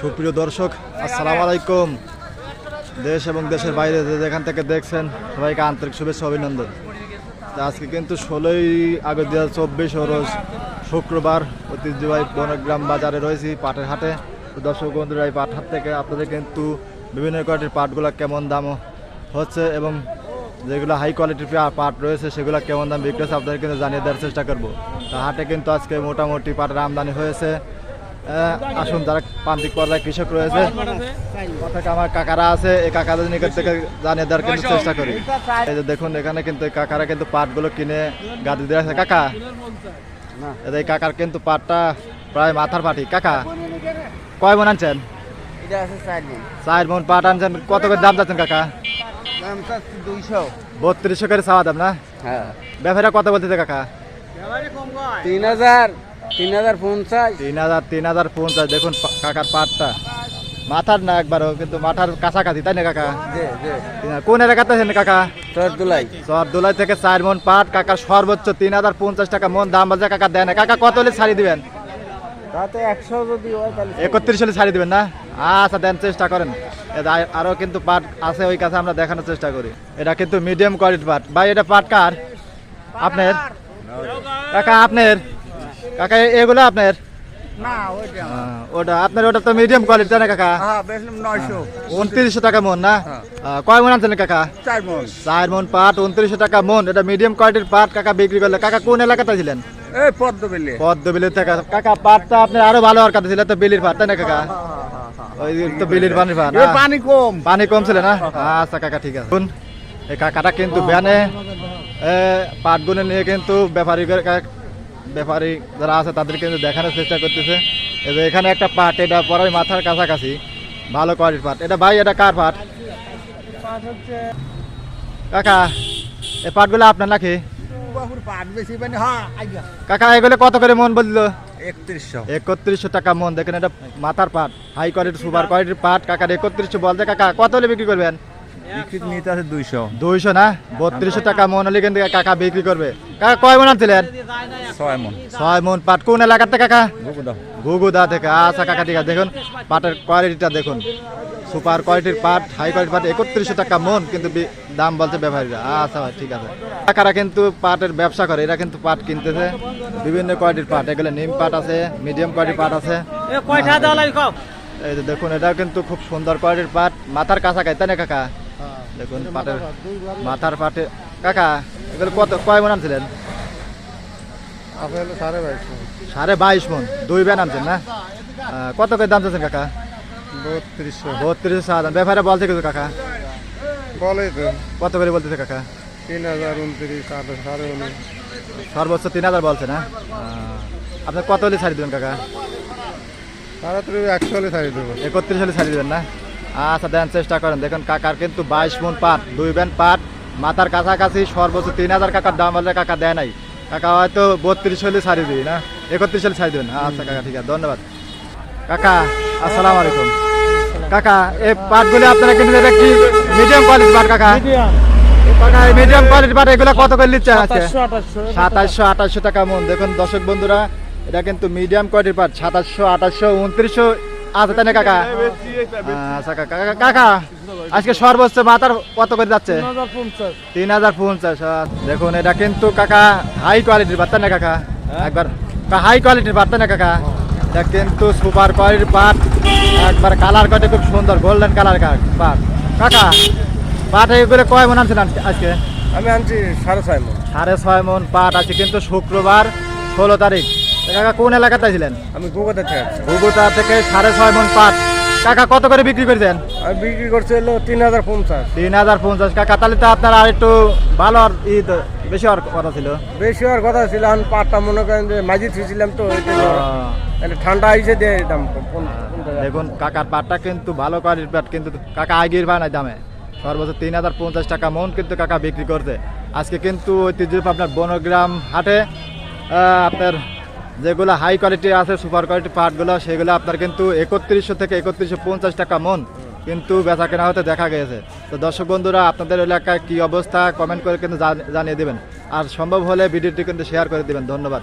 সুপ্রিয় দর্শক, আসসালামু আলাইকুম। দেশ এবং দেশের বাইরে যেখান থেকে দেখছেন, সবাইকে আন্তরিক শুভেচ্ছা, অভিনন্দন। আজকে কিন্তু ষোলোই আগস্ট দু হাজার চব্বিশ রোজ শুক্রবার ঐতিহ্যবাহী বনগ্রাম বাজারে রয়েছি পাটের হাটে। দর্শক বন্ধুরা, এই পাট হাট থেকে আপনাদের কিন্তু বিভিন্ন কোয়ালিটির পাটগুলো কেমন দাম হচ্ছে এবং যেগুলো হাই কোয়ালিটির পাট রয়েছে, সেগুলো কেমন দাম বিক্রি হচ্ছে আপনাদের কিন্তু জানিয়ে দেওয়ার চেষ্টা করব। তা হাটে কিন্তু আজকে মোটামুটি পাটের আমদানি হয়েছে। আসুন যারা প্রান্তিক পর্যায়ে কৃষক রয়েছে অর্থাৎ আমার কাকারা আছে এই কাকাদের নিকট থেকে জানিয়ে দেওয়ার কিন্তু চেষ্টা করি। এই যে দেখুন এখানে কিন্তু কাকারা কিন্তু পাটগুলো কিনে গাদি দিয়ে আছে কাকা এই কাকার কিন্তু পাটটা প্রায় মাথার পাটি। কাকা কয় মন আনছেন? চার মন পাট আনছেন। কত করে দাম যাচ্ছেন কাকা? দুইশো বত্রিশশো করে চাওয়া দাম না? হ্যাঁ। ব্যাপারে কত বলতেছে কাকা? তিন হাজার। তিন হাজার পঞ্চাশ। তিন হাজার তিন হাজার পঞ্চাশ দেখুন কাকার পাটটা। মাথার না একবারও কিন্তু মাথার কাছাকাছি তাই না কাকা? কোন এলাকাতে আছেন কাকা? তোর দুলাই। সরদুলাই থেকে চার মন পাট কাকার সর্বোচ্চ তিন হাজার পঞ্চাশ টাকা মন দাম বলছে কাকা দেন। কাকা কত হলে ছাড়ি দিবেন? তাতে একশো যদি একত্রিশ হলে ছাড়ি দিবেন না? আচ্ছা দেন চেষ্টা করেন। আরও কিন্তু পাট আছে ওই কাছে আমরা দেখানোর চেষ্টা করি। এটা কিন্তু মিডিয়াম কোয়ালিটির পাট। ভাই এটা পাট কার? আপনার? কাকা আপনার? কাকা এগুলো আপনার? না ওইটা ওটা আপনার ওটা তো মিডিয়াম কোয়ালিটি না কাকা? হ্যাঁ উনত্রিশশো টাকা মন না? হ্যাঁ। কয় মন আনছেন কাকা? চার মন। চার মন পাট উনত্রিশশো টাকা মন। এটা মিডিয়াম কোয়ালিটির পাট কাকা বিক্রি করলে। কাকা কোন এলাকাতে ছিলেন? এই থেকে কাকা পাটটা আপনার আরও ভালো হওয়ার কথা ছিল তো বিলির পাট তাই না কাকা? ওই তো বিলির পানির পাট? পানি কম। পানি কম ছিল না? আচ্ছা কাকা ঠিক আছে। শুন, এই কাকাটা কিন্তু ব্যানে পাটগুলো নিয়ে কিন্তু ব্যাপারী ব্যাপারী যারা আছে তাদের কিন্তু দেখানোর চেষ্টা করতেছে। এই যে এখানে একটা পাট এটা পরে মাথার কাছাকাছি। ভালো কোয়ালিটির পাট। এটা ভাই এটা কার পাট? কাকা এই পাটগুলো আপনার নাকি? মানে হ্যাঁ কাকা এগুলো কত করে মন বলল? একত্রিশশো। একত্রিশশো টাকা মন। দেখেন এটা মাথার পাট। হাই কোয়ালিটি সুপার কোয়ালিটির পাট। কাকার একত্রিশশো বলতে কাকা কত হলে বিক্রি করবেন? বিক্রি নিতে আছে দুইশো। দুইশো না? বত্রিশশো টাকা মন হলে কিন্তু কাকা বিক্রি করবে। কাকা কয় মন আনছিলেন? ছয় মন। ছয় মন। পাট কোন এলাকাতে কাকা? বুকুদা ঘুগুদা থেকে। আচ্ছা কাকা ঠিক আছে। দেখুন পাটের কোয়ালিটিটা দেখুন। সুপার কোয়ালিটির পাট হাই কোয়ালিটির পাট একত্রিশশো টাকা মন কিন্তু দাম বলছে ব্যবসায়ীরা আচ্ছা ভাই ঠিক আছে। কাকারা কিন্তু পাটের ব্যবসা করে। এরা কিন্তু পাট কিনতেছে। বিভিন্ন কোয়ালিটির পাট। এগুলো নিম পাট আছে মিডিয়াম কোয়ালিটির পাট আছে। এই যে দেখুন এটা কিন্তু খুব সুন্দর কোয়ালিটির পাট। মাথার কাছাকাছি তাই না কাকা? দেখুন পাটের মাথার পাটে কাকা এগুলো কত কয় মন আনছিলেন? সাড়ে বাইশ মন। দুই ব্যান আনছেন না? কত করে দাম চাচ্ছেন কাকা? বত্রিশশো। বত্রিশ হাজার ব্যাপারে বলছে কিছু কাকা। বলে তো। কত করে বলতেছে কাকা? তিন হাজার উনত্রিশ সাড়ে উনিশ। সর্বোচ্চ তিন হাজার বলছে না? আহ, আপনি কত হলে ছাড়ি দেবেন কাকা? তাড়াতাড়ি একশো হলে ছাড়িয়ে দেবো। একত্রিশ হলে ছাড়ি দেবেন না? আচ্ছা দেন চেষ্টা করেন। দেখুন কাকার কিন্তু বাইশ মন পাট দুই ব্যান পাট। মাথার কাছাকাছি সর্বোচ্চ তিন হাজার কাকার দাম বললে কাকা দেয় নাই। কাকা হয়তো বত্রিশ হলে ছাড়ি দিই না? একত্রিশ হলে ছাড়ি দেবেন আচ্ছা কাকা ঠিক আছে ধন্যবাদ। কাকা আসসালামু আলাইকুম। কাকা এই পাটগুলি আপনারা কিন্তু এটা কি মিডিয়াম কোয়ালিটি পাট কাকা? কাকা মিডিয়াম কোয়ালিটি পাট এগুলো কত করে নিচ্ছে আজকে? সাতাশশো আঠাশশো টাকা মন। দেখুন দর্শক বন্ধুরা এটা কিন্তু মিডিয়াম কোয়ালিটির পাট সাতাশশো আঠাশশো উনত্রিশশো আছে তাই না কাকা? আচ্ছা কাকা কাকা, আজকে সর্বোচ্চ মাথার কত করে যাচ্ছে? তিন হাজার পঞ্চাশ। আচ্ছা। দেখুন এটা কিন্তু কাকা হাই কোয়ালিটির পাট না কাকা? একবার হাই কোয়ালিটির পাট না কাকা? এটা কিন্তু সুপার কোয়ালিটির পাট একবার কালার কাটে খুব সুন্দর গোল্ডেন কালার পাট। কাকা পাট এগুলো কয় মন আনছেন আজকে- আমি আনছি সাড়ে ছয় মন। সাড়ে ছয় মন পাট আছে কিন্তু শুক্রবার ষোলো তারিখ। কাকা কোন এলাকাতে ছিলেন আমি গুগোতে থেকে ঘুঘুতা থেকে সাড়ে ছয় মন পাট। কাকা কত করে বিক্রি করেছেন? আমি বিক্রি করছি হলো তিন হাজার পঞ্চাশ। তিন হাজার পঞ্চাশ। কাকা তাহলে তো আপনার আর একটু ভালো আর ই বেশি হওয়ার কথা ছিল। বেশি হওয়ার কথা ছিল আমি পাটটা মনে করেন যে মাঝি থুইছিলাম তো তাহলে ঠান্ডা আইসে দিয়ে দাম হাজার। দেখুন কাকার পাটটা কিন্তু ভালো কোয়ালিটির পাট কিন্তু কাকা আগের ভাই নাই দামে। সর্বোচ্চ তিন হাজার পঞ্চাশ টাকা মন কিন্তু কাকা বিক্রি করছে। আজকে কিন্তু ঐতিহ্য আপনার বনগ্রাম হাটে আহ, আপনার যেগুলো হাই কোয়ালিটি আছে সুপার কোয়ালিটি পাটগুলো, সেগুলো আপনার কিন্তু একত্রিশশো থেকে একত্রিশশো পঞ্চাশ টাকা মন কিন্তু বেচা কেনা হতে দেখা গেছে। তো দর্শক বন্ধুরা, আপনাদের এলাকায় কি অবস্থা? কমেন্ট করে কিন্তু জানিয়ে দেবেন। আর সম্ভব হলে ভিডিওটি কিন্তু শেয়ার করে দেবেন। ধন্যবাদ।